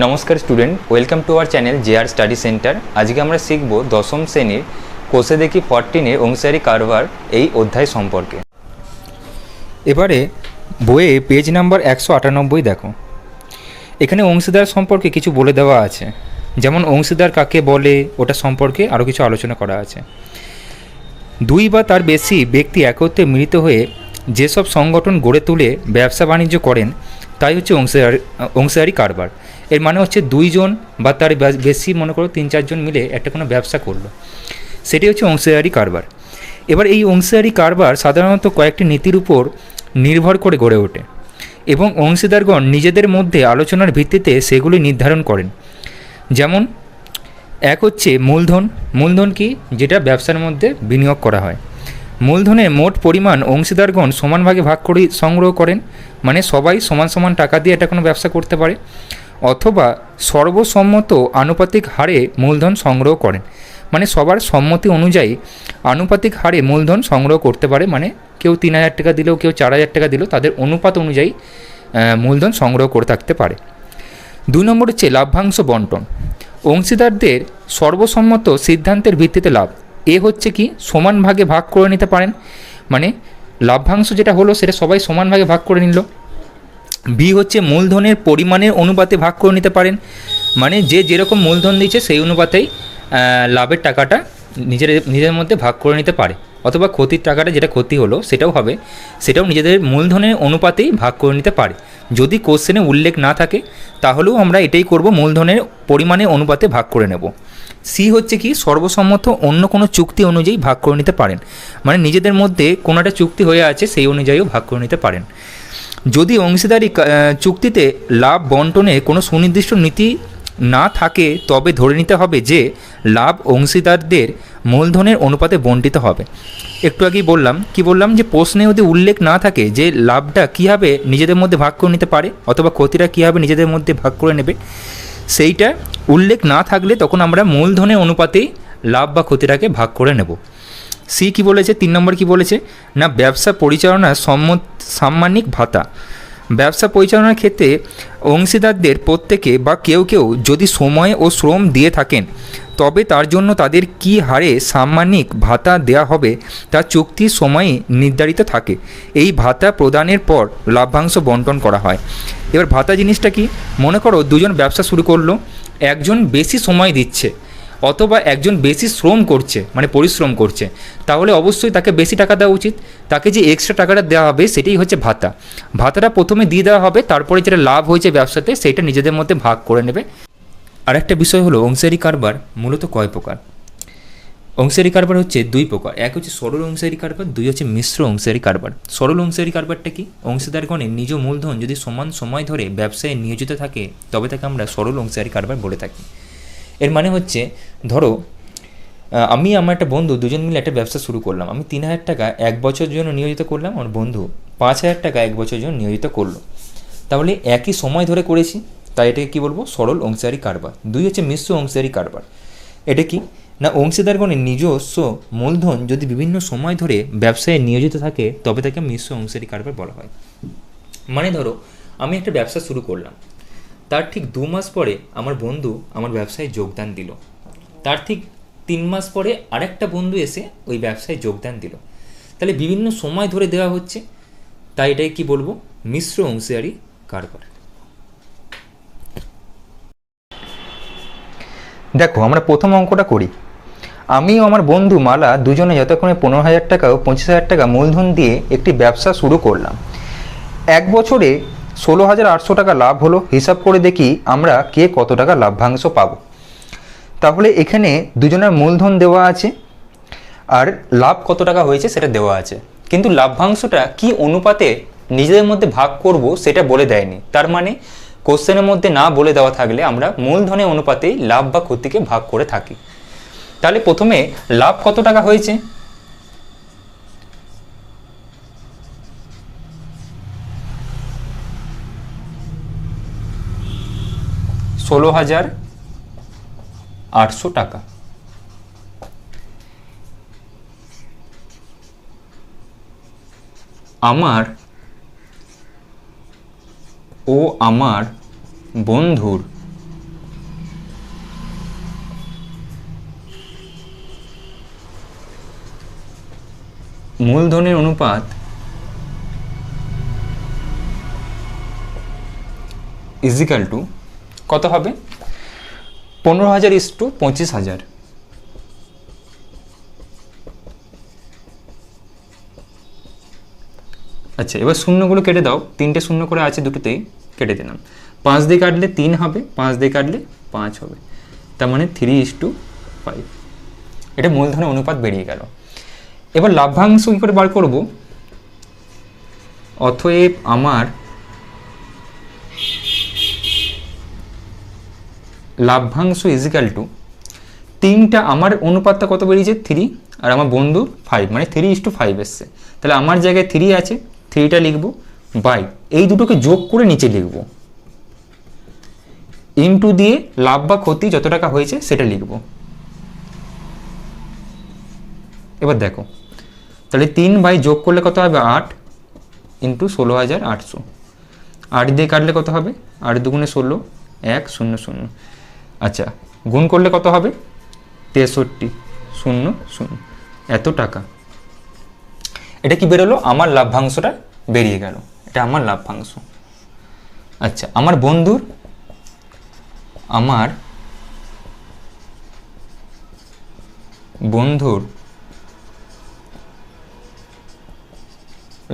নমস্কার student, welcome to our channel JR study centre. আজকে আমরা শিখব দশম শ্রেণির কোষে দেখি ফরটিনের অংশারি কারবার এই অধ্যায় সম্পর্কে। এবারে বইয়ে পেজ নাম্বার একশো আটানব্বই দেখো। এখানে অংশীদার সম্পর্কে কিছু বলে দেওয়া আছে। যেমন অংশীদার কাকে বলে, ওটা সম্পর্কে আরও কিছু আলোচনা করা আছে। দুই বা তার বেশি ব্যক্তি একত্রে মিলিত হয়ে যেসব সংগঠন গড়ে তুলে ব্যবসা বাণিজ্য করেন তাই হচ্ছে অংশীদার, অংশীদারি কারবার। এর মানে হচ্ছে দুইজন বা তার বেশি মনে করো তিন, চারজন মিলে একটা কোনো ব্যবসা করল। সেটি হচ্ছে অংশীদারি কারবার। এবার এই অংশীদারি কারবার সাধারণত কয়েকটি নীতির উপর নির্ভর করে গড়ে ওঠে এবং অংশীদারগণ নিজেদের মধ্যে আলোচনার ভিত্তিতে সেগুলি নির্ধারণ করেন। যেমন, এক হচ্ছে মূলধন। মূলধন কি? যেটা ব্যবসার মধ্যে বিনিয়োগ করা হয়। মূলধনের মোট পরিমাণ অংশীদারগণ সমান ভাগে ভাগ করে সংগ্রহ করেন মানে সবাই সমান সমান টাকা দিয়ে এটা কোনো ব্যবসা করতে পারে, অথবা সর্বসম্মত আনুপাতিক হারে মূলধন সংগ্রহ করেন। মানে সবার সম্মতি অনুযায়ী আনুপাতিক হারে মূলধন সংগ্রহ করতে পারে মানে কেউ তিন হাজার টাকা দিলেও, কেউ চার হাজার টাকা দিলেও তাদের অনুপাত অনুযায়ী মূলধন সংগ্রহ করে থাকতে পারে। দুই নম্বর হচ্ছে লাভ্যাংশ বন্টন। অংশীদারদের সর্বসম্মত সিদ্ধান্তের ভিত্তিতে লাভ। এ হচ্ছে কি সমান ভাগে ভাগ করে নিতে পারেন। মানে লাভ্যাংশ যেটা হলো সেটা সবাই সমান ভাগে ভাগ করে নিল। বি হচ্ছে মূলধনের পরিমাণের অনুপাতে ভাগ করে নিতে পারেন। মানে যে যেরকম মূলধন দিচ্ছে সেই অনুপাতেই লাভের টাকাটা নিজের নিজেদের মধ্যে ভাগ করে নিতে পারে। অথবা ক্ষতির টাকাটা যেটা ক্ষতি হলো সেটাও হবে, সেটাও নিজেদের মূলধনের অনুপাতেই ভাগ করে নিতে পারে। যদি কোশ্চেনে উল্লেখ না থাকে, তাহলেও আমরা এটাই করব, মূলধনের পরিমাণের অনুপাতে ভাগ করে নেব। সি হচ্ছে কি সর্বসম্মত অন্য কোনো চুক্তি অনুযায়ী ভাগ করে নিতে পারেন। মানে নিজেদের মধ্যে কোনো একটা চুক্তি হয়ে আছে, সেই অনুযায়ীও ভাগ করে নিতে পারেন। যদি অংশীদারি চুক্তিতে লাভ বন্টনে কোনো সুনির্দিষ্ট নীতি না থাকে, তবে ধরে নিতে হবে যে লাভ অংশীদারদের মূলধনের অনুপাতে বণ্টিত হবে। একটু আগেই বললাম, কি বললাম যে প্রশ্নে যদি উল্লেখ না থাকে যে লাভটা কীভাবে নিজেদের মধ্যে ভাগ করে নিতে পারে, অথবা ক্ষতিটা কীভাবে নিজেদের মধ্যে ভাগ করে নেবে সেইটা উল্লেখ না থাকলে তখন আমরা মূলধনের অনুপাতেই লাভ বা ক্ষতিটাকে ভাগ করে নেব। সি কি বলেছে? তিন নম্বর কি বলেছে? না, ব্যবসা পরিচালনার সম্মত সাম্মানিক ভাতা। ব্যবসা পরিচালনার ক্ষেত্রে অংশীদারদের প্রত্যেকে বা কেউ কেউ যদি সময় ও শ্রম দিয়ে থাকেন, তবে তার জন্য তাদের কি হারে সাম্মানিক ভাতা দেয়া হবে তা চুক্তির সময়ে নির্ধারিত থাকে। এই ভাতা প্রদানের পর লাভ্যাংশ বন্টন করা হয়। এবার ভাতা জিনিসটা কি? মনে করো দুজন ব্যবসা শুরু করল, একজন বেশি সময় দিচ্ছে, অথবা একজন বেশি শ্রম করছে মানে পরিশ্রম করছে, তাহলে অবশ্যই তাকে বেশি টাকা দেওয়া উচিত। তাকে যে এক্সট্রা টাকাটা দেওয়া হবে সেটাই হচ্ছে ভাতা। ভাতাটা প্রথমে দিয়ে দেওয়া হবে, তারপরে যেটা লাভ হয়েছে ব্যবসাতে, সেটা নিজেদের মধ্যে ভাগ করে নেবে। আরেকটা বিষয় হলো অংশারি কারবার মূলত কয় প্রকার? অংশারি কারবার হচ্ছে দুই প্রকার। এক হচ্ছে সরল অংশারি কারবার, দুই হচ্ছে মিশ্র অংশারি কারবার। সরল অংশারি কারবারটা কি? অংশীদারগণের নিজ মূলধন যদি সমান সময় ধরে ব্যবসায় নিয়োজিত থাকে, তবে তাকে আমরা সরল অংশারি কারবার বলে থাকি। এর মানে হচ্ছে, ধরো আমি আমার একটা বন্ধু দুজন মিলে একটা ব্যবসা শুরু করলাম। আমি তিন হাজার টাকা এক বছরের জন্য নিয়োজিত করলাম আমার বন্ধু পাঁচ হাজার টাকা এক বছরের জন্য নিয়োজিত করল। তাহলে একই সময় ধরে করেছি, তাই এটাকে কী বলব? সরল অংশীদারি কারবার। দুই হচ্ছে মিশ্র অংশীদারি কারবার। এটা কি? না অংশীদারগণের নিজস্ব মূলধন যদি বিভিন্ন সময় ধরে ব্যবসায় নিয়োজিত থাকে, তবে তাকে মিশ্র অংশীদারি কারবার বলা হয়। মানে ধরো, আমি একটা ব্যবসা শুরু করলাম। তার ঠিক দু মাস পরে আমার বন্ধু আমার ব্যবসায় যোগদান দিল। তার ঠিক তিন মাস পরে আরেকটা বন্ধু এসে ওই ব্যবসায় যোগদান দিল। তাহলে বিভিন্ন সময় ধরে দেওয়া হচ্ছে। তাই এটাই কি বলব? মিশ্র অংশীদারি কারবার। দেখো, আমরা প্রথম অঙ্কটা করি। আমি ও আমার বন্ধু মালা দুজনে যতক্ষণে পনেরো হাজার টাকা ও পঁচিশ হাজার টাকা মূলধন দিয়ে একটি ব্যবসা শুরু করলাম। এক বছরে ষোলো হাজার আটশো টাকা লাভ হলো। হিসাব করে দেখি আমরা কে কত টাকা লাভ্যাংশ পাবো। তাহলে এখানে দুজনের মূলধন দেওয়া আছে আর লাভ কত টাকা হয়েছে সেটা দেওয়া আছে। কিন্তু লাভ্যাংশটা কি অনুপাতে নিজেদের মধ্যে ভাগ করব সেটা বলে দেয়নি। তার মানে কোশ্চেনের মধ্যে না বলে দেওয়া থাকলে আমরা মূলধনের অনুপাতেই লাভ বা ক্ষতিকে ভাগ করে থাকি। তাহলে প্রথমে লাভ কত টাকা হয়েছে? ষোলো হাজার আটশো টাকা। আমার ও আমার বন্ধুর মূলধনের অনুপাত ইজিক্যাল টু কত হবে? পনেরো হাজার ইস টু পঁচিশ হাজার। আচ্ছা এবার শূন্যগুলো কেটে দাও। তিনটে শূন্য করে আছে দুটোতেই কেটে দিলাম। পাঁচ দিয়ে কাটলে তিন হবে, পাঁচ দিয়ে কাটলে পাঁচ হবে। তার মানে থ্রি ইস টু ফাইভ এটা মূলধনের অনুপাত বেরিয়ে গেল। এবার লাভ্যাংশ কী করে বার করব। অতএব আমার লাভ্যাংশ ইজিক্যাল টু তিনটা আমার অনুপাতটা কত বেরিয়েছে? থ্রি আর আমার বন্ধু ফাইভ মানে থ্রি ইস টু ফাইভ এসছে। তাহলে আমার জায়গায় থ্রি আছে থ্রিটা লিখব বাই এই দুটোকে যোগ করে নিচে লিখব। ইনটু দিয়ে লাভ বা ক্ষতি যত টাকা হয়েছে সেটা লিখব। এবার দেখো তাহলে তিন বাই যোগ করলে কত হবে? আট ইন্টু ষোলো হাজার আটশো। আট দিয়ে কাটলে কত হবে? আট দুগুণে ষোলো, এক শূন্য শূন্য। আচ্ছা গুণ করলে কত হবে? তেষট্টি, শূন্য শূন্য। এত টাকা। এটা কি বেরোলো? আমার লাভ্যাংশটা বেরিয়ে গেল। এটা আমার লাভ্যাংশ। আচ্ছা আমার বন্ধুর আমার বন্ধুর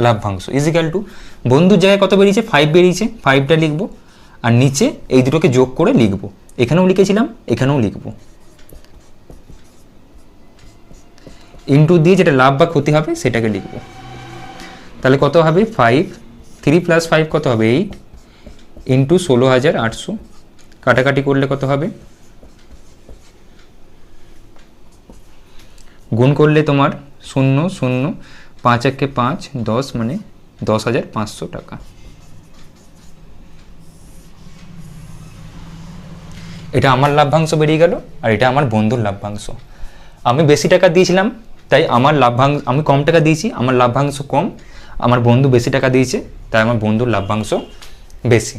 লাভ্যাংশ ইজিক্যাল টু বন্ধুর জায়গায় কত বেরিয়েছে? ফাইভ বেরিয়েছে। ফাইভটা লিখব। আর নিচে এই দুটোকে যোগ করে লিখব। এখানেও লিখেছিলাম, এখানেও লিখব। ইন্টু দিয়ে যেটা লাভ বা ক্ষতি হবে, সেটাকে লিখব। তাহলে কত হবে? ফাইভ থ্রি প্লাস ফাইভ কত হবে? এইট ইন্টু ষোলো হাজার আটশো। কাটাকাটি করলে কত হবে? গুণ করলে তোমার শূন্য শূন্য। পাঁচ একে পাঁচ, দশ মানে দশ হাজার পাঁচশো টাকা। এটা আমার লাভ্যাংশ বেরিয়ে গেল আর এটা আমার বন্ধুর লাভ্যাংশ। আমি বেশি টাকা দিয়েছিলাম, তাই আমার লাভ্যাংশ, আমি কম টাকা দিয়েছি, আমার লাভ্যাংশ কম, আমার বন্ধু বেশি টাকা দিয়েছে, তাই আমার বন্ধুর লাভ্যাংশ বেশি।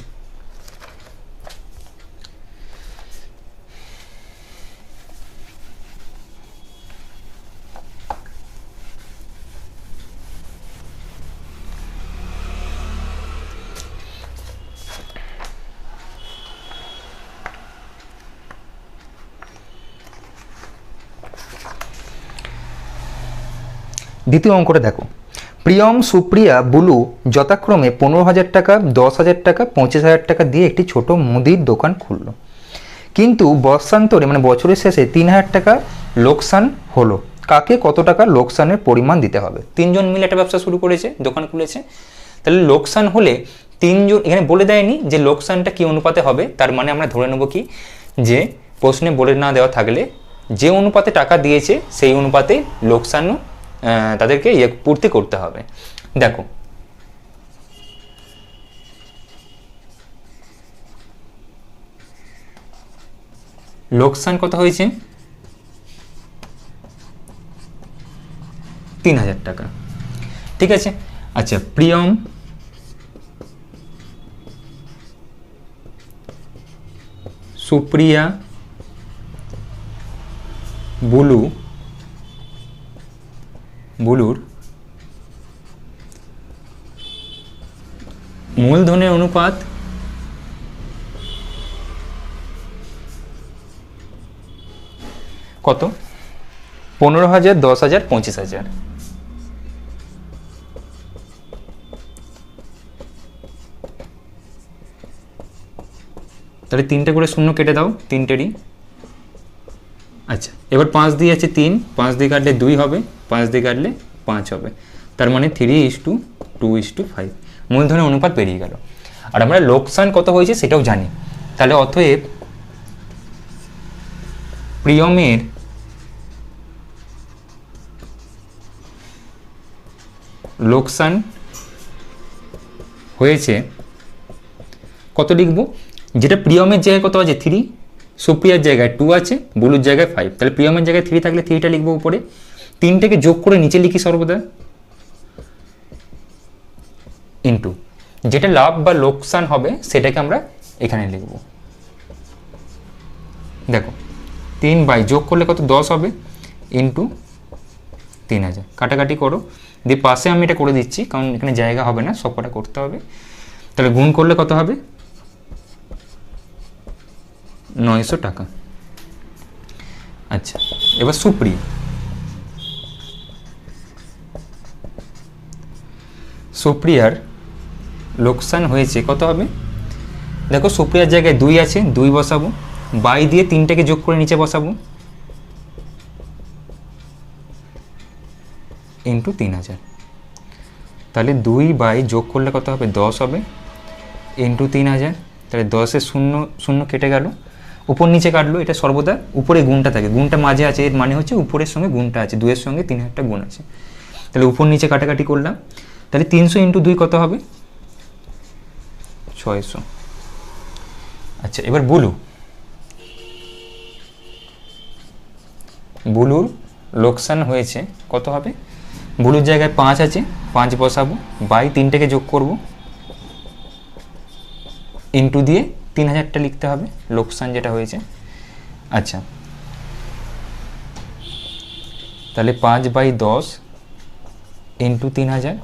দ্বিতীয় অঙ্কটা দেখো। প্রিয়ম, সুপ্রিয়া, বুলু যথাক্রমে পনেরো হাজার টাকা, দশ হাজার টাকা, পঁচিশ হাজার টাকা দিয়ে একটি ছোট মুদির দোকান খুললো। কিন্তু বর্ষান্তরে মানে বছরের শেষে তিন হাজার টাকা লোকসান হলো। কাকে কত টাকা লোকসানের পরিমাণ দিতে হবে? তিনজন মিলে একটা ব্যবসা শুরু করেছে, দোকান খুলেছে। তাহলে লোকসান হলে তিনজন, এখানে বলে দেয়নি যে লোকসানটা কি অনুপাতে হবে, তার মানে আমরা ধরে নেব কি? যে প্রশ্নে বলে না দেওয়া থাকলে যে অনুপাতে টাকা দিয়েছে, সেই অনুপাতে লোকসানও তাদেরকে ইয়ে পূর্তি করতে হবে। দেখো। লোকসান কত হয়েছে? তিন হাজার টাকা। ঠিক আছে? আচ্ছা প্রিয়ম। সুপ্রিয়া। বুলু। বুলুর মূলধনের অনুপাত কত? পনেরো হাজার, দশ হাজার, পঁচিশ হাজার। তাহলে তিনটে করে শূন্য কেটে দাও, তিনটেরই। আচ্ছা এবার পাঁচ দিয়ে আছে তিন, পাঁচ দিয়ে কাটলে দুই হবে। পাঁচ দিয়ে কাটলে পাঁচ হবে। তার মানে three is to two is to five মূলধনের অনুপাত বেরিয়ে গেল। আর আমরা লোকসান কত হয়েছে সেটাও জানি। তাহলে অতএব প্রিয়মের লোকসান হয়েছে, কত লিখব? যেটা প্রিয়মের জায়গায় কত আছে? থ্রি সুপ্রিয়ার জায়গায় টু আছে, বুলুর জায়গায় ফাইভ তাহলে প্রিয়মের জায়গায় থ্রি থাকলে থ্রিটা লিখব উপরে। তিনটাকে যোগ করে নিচে লিখি সর্বদা? ইন্টু যেটা লাভ বা লোকসান হবে, সেটাকে আমরা এখানে লিখব। দেখো, তিন বাই যোগ করলে কত? দশ হবে। ইন্টু তিন হাজার। কাটাকাটি করো। দিয়ে পাশে আমি এটা করে দিচ্ছি, কারণ এখানে জায়গা হবে না, সব কটা করতে হবে। তাহলে গুণ করলে কত হবে? নয়শো টাকা। আচ্ছা এবার সুপ্রিয়া। সুপ্রিয়ার লোকসান হয়েছে, কত হবে? দেখো, সুপ্রিয়ার জায়গায় দুই আছে, দুই বসাবো। বাই দিয়ে তিনটাকে যোগ করে নিচে বসাবো। ইন্টু তিন হাজার। তাহলে দুই বাই যোগ করলে কত হবে? দশ হবে। ইন্টু তিন হাজার। তাহলে দশে শূন্য শূন্য কেটে গেল। উপর নিচে কাটলো, এটা সর্বদা উপরে গুণটা থাকে। গুণটা মাঝে আছে, এর মানে হচ্ছে উপরের সঙ্গে গুণটা আছে। দুইয়ের সঙ্গে তিন হাজারটা গুণ আছে। তাহলে উপর নিচে কাটাকাটি করলাম। তাহলে তিনশো ইন্টু দুই কত হবে? ছয়শো। আচ্ছা এবার বুলু। বুলুর লোকসান হয়েছে কত হবে? বুলুর জায়গায় পাঁচ আছে, পাঁচ বসাবো, বাই তিনটাকে যোগ করব। ইন্টু দিয়ে তিন হাজারটা লিখতে হবে, লোকসান যেটা হয়েছে। আচ্ছা। তাহলে পাঁচ বাই দশ ইন্টু তিন হাজার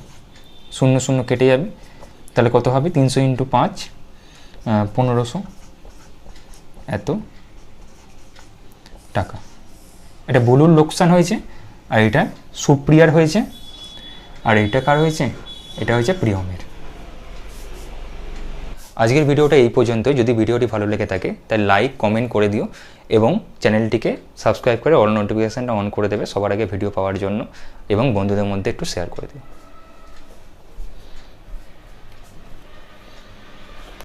শূন্য শূন্য কেটে যাবে। তাহলে কত হবে? তিনশো ইন্টু পাঁচ পনেরোশো। এত টাকা। এটা বুলুর লোকসান হয়েছে, আর এটা সুপ্রিয়ার হয়েছে, আর এইটা কার হয়েছে? এটা হয়েছে প্রিয়মের। আজকের ভিডিওটা এই পর্যন্তই। যদি ভিডিওটি ভালো লেগে থাকে, তাহলে লাইক, কমেন্ট করে দিও এবং চ্যানেলটিকে সাবস্ক্রাইব করে অল নোটিফিকেশানটা অন করে দেবে সবার আগে ভিডিও পাওয়ার জন্য এবং বন্ধুদের মধ্যে একটু শেয়ার করে দিও।